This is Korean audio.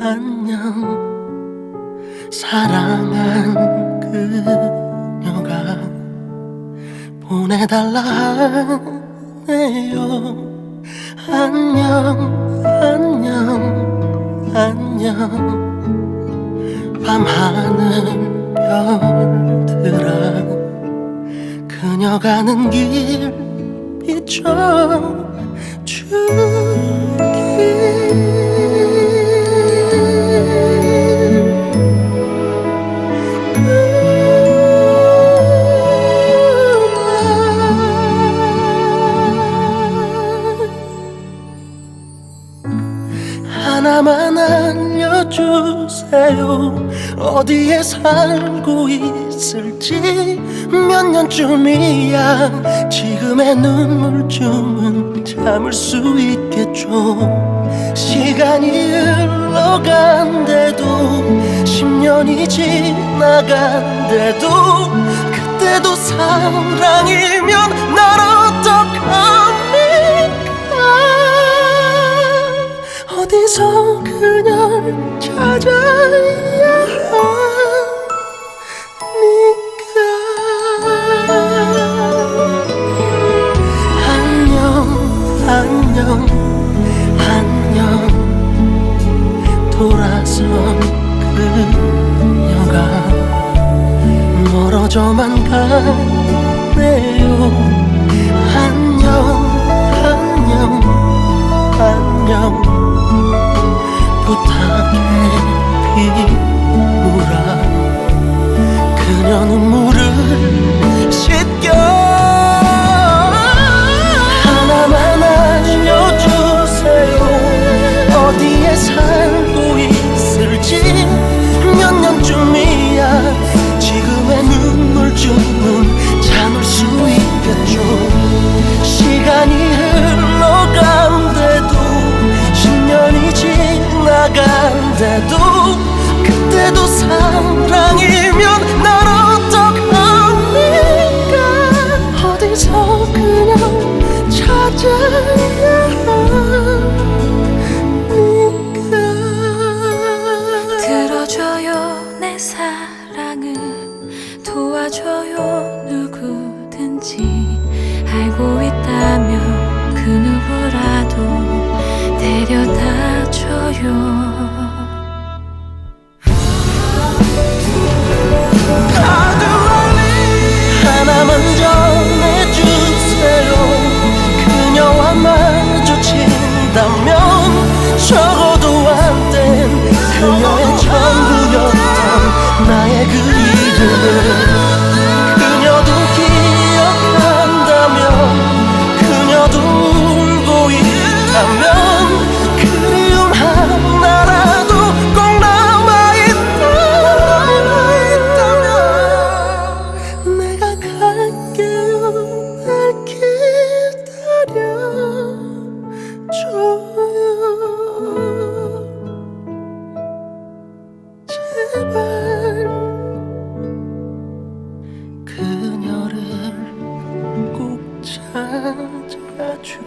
안녕. 사랑한 그녀가 보내달라 하네요. 안녕 안녕 안녕. 밤하늘 별들아 그녀 가는 길 비춰 주 하나만 알려주세요. 어디에 살고 있을지 몇 년쯤이야. 지금의 눈물쯤은 참을 수 있겠죠. 시간이 흘러간대도 10년이 지나간대도 그때도 사랑이 찾아야 합니까? 안녕 안녕 안녕. 돌아선 그녀가 멀어져만 가네요 그녀 눈물을 씻겨. 하나만 알려주세요. 어디에 살고 있을지 몇 년쯤이야. 지금의 눈물쯤은 참을 수 있겠죠. 시간이 흘러간대도 10년이 지나간대도 도와줘요. 누구든지 알고 있다면 그 누구라도 데려다 줘요 그녀를 꼭 찾아줘